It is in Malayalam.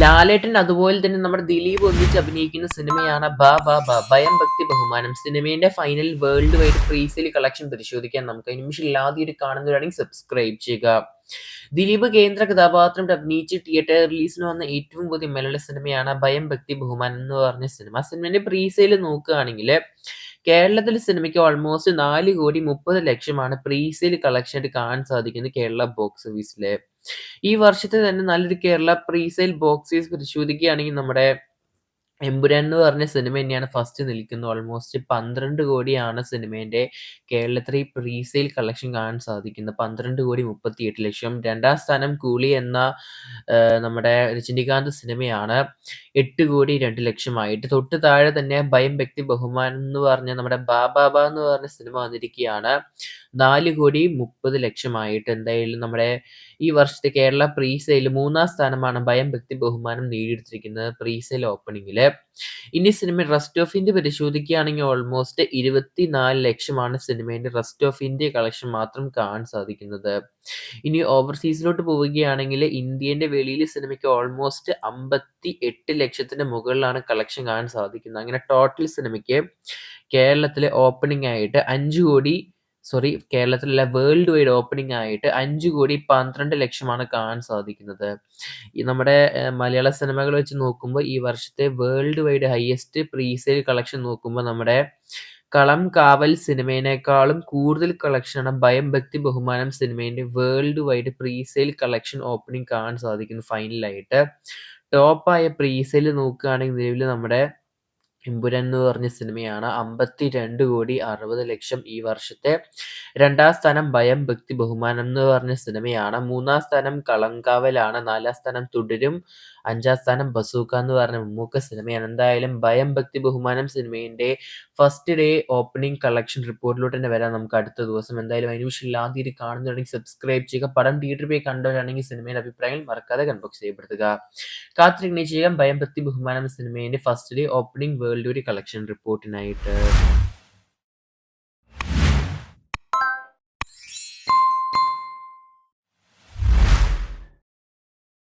ലാലേട്ടൻ അതുപോലെ തന്നെ നമ്മുടെ ദിലീപ് ഒന്നിച്ച് അഭിനയിക്കുന്ന സിനിമയാണ് ബാ ബാ ബാ ഭയം ഭക്തി ബഹുമാനം. സിനിമയുടെ final world wide presale collection പരിശോധിക്കാൻ നമുക്ക് നിമിഷം ഒരു കാണുന്നവരാണെങ്കിൽ സബ്സ്ക്രൈബ് ചെയ്യുക. ദിലീപ് കേന്ദ്ര കഥാപാത്രം അഭിനയിച്ച് തിയേറ്റർ റിലീസിന് വന്ന ഏറ്റവും പുതിയ മലയാള സിനിമയാണ് ഭയം ഭക്തി ബഹുമാനം എന്ന് പറഞ്ഞ സിനിമ. സിനിമയുടെ പ്രീസെയിൽ നോക്കുകയാണെങ്കിൽ കേരളത്തിലെ സിനിമയ്ക്ക് ഓൾമോസ്റ്റ് നാല് കോടി മുപ്പത് ലക്ഷമാണ് പ്രീസെയിൽ കളക്ഷൻ കാണാൻ സാധിക്കുന്നത് കേരള ബോക്സ് ഓഫീസിലെ ഈ വർഷത്തെ തന്നെ നല്ലൊരു കേരള പ്രീസെയിൽ ബോക്സീസ് പരിശോധിക്കുകയാണെങ്കിൽ നമ്മുടെ എമ്പുരാൻ എന്ന് പറഞ്ഞ സിനിമ തന്നെയാണ് ഫസ്റ്റ് നിൽക്കുന്നത്. ഓൾമോസ്റ്റ് പന്ത്രണ്ട് കോടിയാണ് സിനിമേന്റെ കേരളത്തിലെ പ്രീസെയിൽ കളക്ഷൻ കാണാൻ സാധിക്കുന്നത്. പന്ത്രണ്ട് കോടി മുപ്പത്തി എട്ട് ലക്ഷം. രണ്ടാം സ്ഥാനം കൂലി എന്ന നമ്മുടെ രജനികാന്ത് സിനിമയാണ് എട്ട് കോടി രണ്ട് ലക്ഷമായിട്ട്. തൊട്ട് താഴെ തന്നെ ഭയം വ്യക്തി ബഹുമാനം എന്ന് പറഞ്ഞ നമ്മുടെ ബാബാബ എന്ന് പറഞ്ഞ സിനിമ വന്നിരിക്കുകയാണ്. നാല് കോടി മുപ്പത് ലക്ഷമായിട്ട്. എന്തായാലും നമ്മുടെ ഈ വർഷത്തെ കേരള പ്രീസെയിൽ മൂന്നാം സ്ഥാനമാണ് ഭയം വ്യക്തി ബഹുമാനം നേടിയെടുത്തിരിക്കുന്നത് പ്രീസെയിൽ ഓപ്പണിംഗിൽ ഇനി സിനിമ റസ്റ്റ് ഓഫ് ഇന്ത്യ പരിശോധിക്കുകയാണെങ്കിൽ ഓൾമോസ്റ്റ് ഇരുപത്തിനാല് ലക്ഷമാണ് സിനിമേന്റെ റസ്റ്റ് ഓഫ് ഇന്ത്യ കളക്ഷൻ മാത്രം കാണാൻ സാധിക്കുന്നത്. ഇനി ഓവർസീസിലോട്ട് പോവുകയാണെങ്കിൽ ഇന്ത്യന്റെ വെളിയിൽ സിനിമയ്ക്ക് ഓൾമോസ്റ്റ് അമ്പത്തി എട്ട് ലക്ഷത്തിന്റെ മുകളിലാണ് കളക്ഷൻ കാണാൻ സാധിക്കുന്നത്. അങ്ങനെ ടോട്ടൽ സിനിമയ്ക്ക് കേരളത്തിലെ ഓപ്പണിംഗ് ആയിട്ട് അഞ്ച് കോടി സോറി കേരളത്തിലല്ല വേൾഡ് വൈഡ് ഓപ്പണിംഗ് ആയിട്ട് അഞ്ച് കോടി പന്ത്രണ്ട് ലക്ഷമാണ് കാണാൻ സാധിക്കുന്നത്. ഈ നമ്മുടെ മലയാള സിനിമകൾ വെച്ച് നോക്കുമ്പോൾ ഈ വർഷത്തെ world wide highest presale collection നോക്കുമ്പോൾ നമ്മുടെ കളം കാവൽ സിനിമേനേക്കാളും കൂടുതൽ കളക്ഷനാണ് ഭയം ഭക്തി Bahumanam സിനിമേന്റെ world wide presale collection opening കാണാൻ സാധിക്കുന്നു ഫൈനലായിട്ട് ടോപ്പായ പ്രീസെയിൽ നോക്കുകയാണെങ്കിൽ നിലവിൽ നമ്മുടെ എമ്പുരാൻ എന്ന് പറഞ്ഞ സിനിമയാണ്. അമ്പത്തി രണ്ട് കോടി അറുപത് ലക്ഷം ഈ വർഷത്തെ. രണ്ടാം സ്ഥാനം ഭയം ഭക്തി ബഹുമാനം എന്ന് പറഞ്ഞ സിനിമയാണ്. മൂന്നാം സ്ഥാനം കളങ്കാവലാണ്. നാലാം സ്ഥാനം തുടരും. അഞ്ചാം സ്ഥാനം ബസൂക്ക എന്ന് പറഞ്ഞ മുമ്മൂക്ക സിനിമയാണ്. എന്തായാലും ഭയം ഭക്തി ബഹുമാനം സിനിമയുടെ ഫസ്റ്റ് ഡേ ഓപ്പണിംഗ് കളക്ഷൻ റിപ്പോർട്ടിലോട്ട് തന്നെ വരാം നമുക്ക് അടുത്ത ദിവസം. എന്തായാലും അതിന് വിഷയം ആദ്യം കാണുന്നുണ്ടെങ്കിൽ സബ്സ്ക്രൈബ് ചെയ്യുക. പടം തിയേറ്ററിൽ പോയി കണ്ടവരാണെങ്കിൽ സിനിമയുടെ അഭിപ്രായങ്ങൾ മറക്കാതെ കൺബോക്സ് ചെയ്യപ്പെടുത്തുക കാത്തിരിക്കുന്ന ചെയ്യാം ഭയം ഭക്തി ബഹുമാനം സിനിമയുടെ ഫസ്റ്റ് ഡേ ഓപ്പണിംഗ് വേൾഡ് ഒരു കളക്ഷൻ റിപ്പോർട്ടിനായിട്ട്